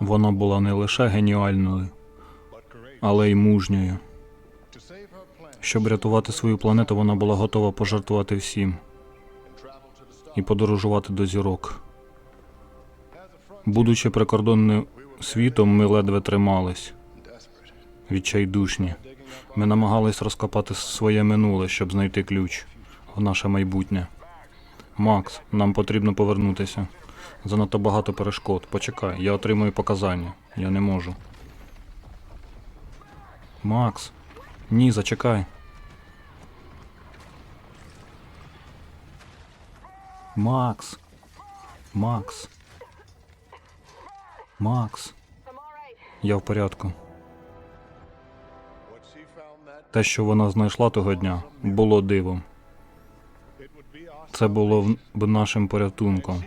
Вона була не лише геніальною, але й мужньою. Щоб рятувати свою планету, вона була готова пожертвувати всім і подорожувати до зірок. Будучи прикордонним світом, ми ледве тримались. Відчайдушні. Ми намагались розкопати своє минуле, щоб знайти ключ в наше майбутнє. Макс, нам потрібно повернутися. Занадто багато перешкод. Почекай, я отримую показання. Я не можу. Макс. Ні, зачекай. Макс. Макс. Макс. Я в порядку. Те, що вона знайшла того дня, було дивом. Це було б нашим порятунком.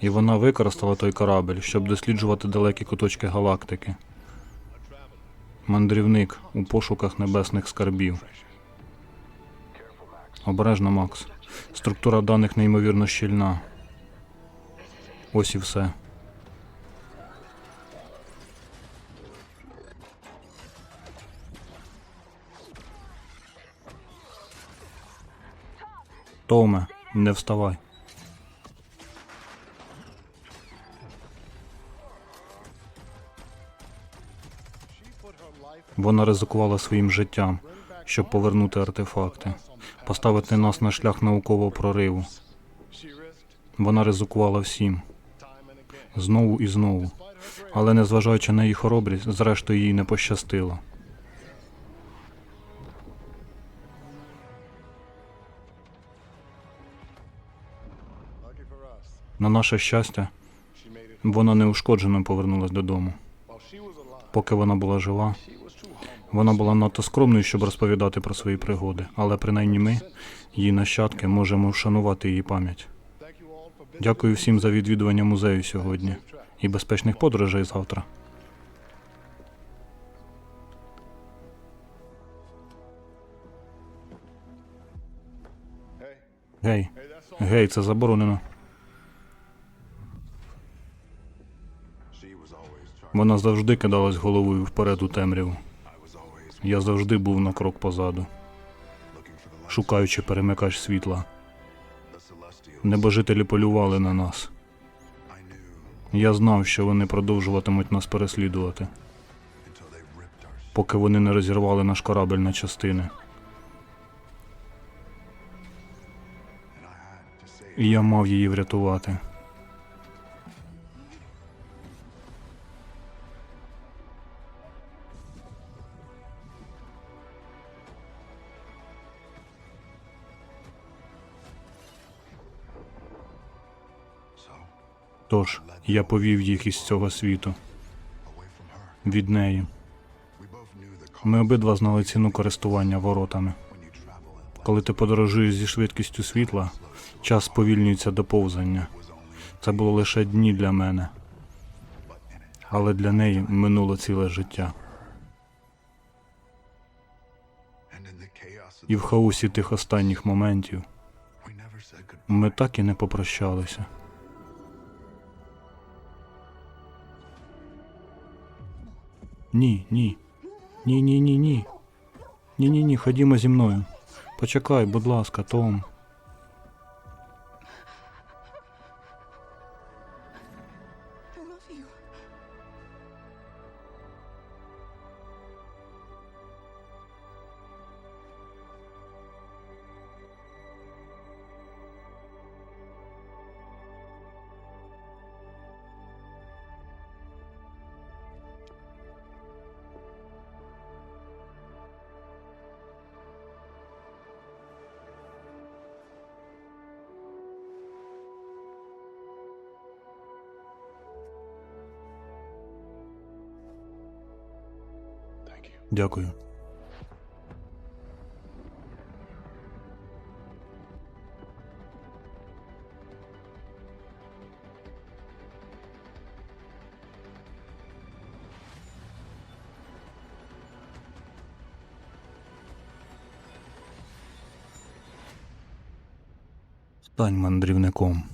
І вона використала той корабель, щоб досліджувати далекі куточки галактики. Мандрівник у пошуках небесних скарбів. Обережно, Макс. Структура даних неймовірно щільна. Ось і все. Томе, не вставай. Вона ризикувала своїм життям, щоб повернути артефакти, поставити нас на шлях наукового прориву. Вона ризикувала всім знову і знову. Але незважаючи на її хоробрість, зрештою їй не пощастило. На наше щастя, вона неушкодженою повернулась додому. Поки вона була жива, вона була надто скромною, щоб розповідати про свої пригоди, але принаймні ми, її нащадки, можемо вшанувати її пам'ять. Дякую всім за відвідування музею сьогодні і безпечних подорожей завтра. Гей, гей, це заборонено. Вона завжди кидалась головою вперед у темряву. Я завжди був на крок позаду, шукаючи перемикач світла. Небожителі полювали на нас. Я знав, що вони продовжуватимуть нас переслідувати, поки вони не розірвали наш корабель на частини. І я мав її врятувати. Тож я повів їх із цього світу від неї. Ми обидва знали ціну користування воротами. Коли ти подорожуєш зі швидкістю світла, час сповільнюється до повзання. Це було лише дні для мене, але для неї минуло ціле життя. І в хаосі тих останніх моментів ми так і не попрощалися. Ні, ні. Ні, ні, ні, ні. Ні, ні, ні, ходімо зі мною. Почекай, будь ласка, Том. Дякую. Стань мандрівником.